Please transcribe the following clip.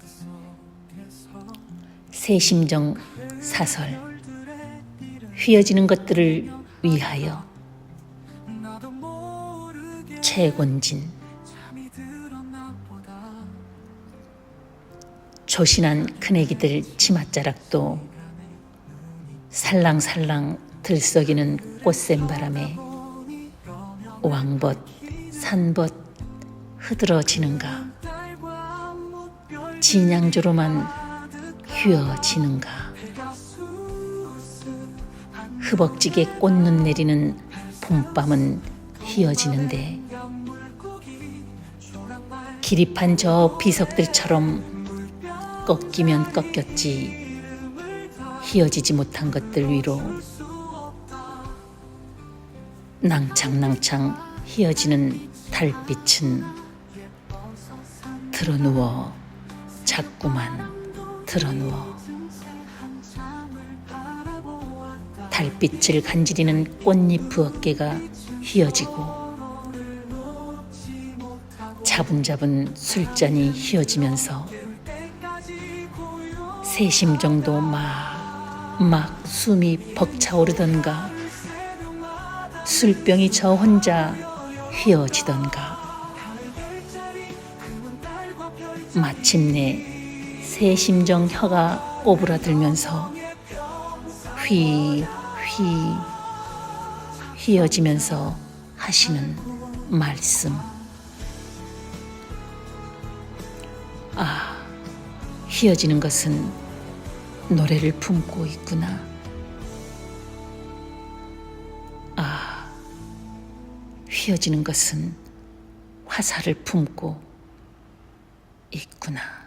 속에서 새심정 사설 휘어지는 것들을 위하여 최곤진 조신한 큰애기들 치맛자락도 살랑살랑 들썩이는 꽃샘 바람에 왕벗 산벗 흐드러지는가? 진양조로만 휘어지는가? 흐벅지게 꽃눈 내리는 봄밤은 휘어지는데 기립한 저 비석들처럼 꺾이면 꺾였지 휘어지지 못한 것들 위로 낭창낭창 휘어지는 달빛은 드러누워 자꾸만 드러누워. 달빛을 간지리는 꽃잎 어깨가 휘어지고 차분차분 술잔이 휘어지면서 세심 정도 막, 막 숨이 벅차오르던가 술병이 저 혼자 휘어지던가 마침내 새심정 혀가 오브라들면서 휘, 휘, 휘어지면서 하시는 말씀. 아, 휘어지는 것은 노래를 품고 있구나. 아, 휘어지는 것은 화살을 품고 있구나.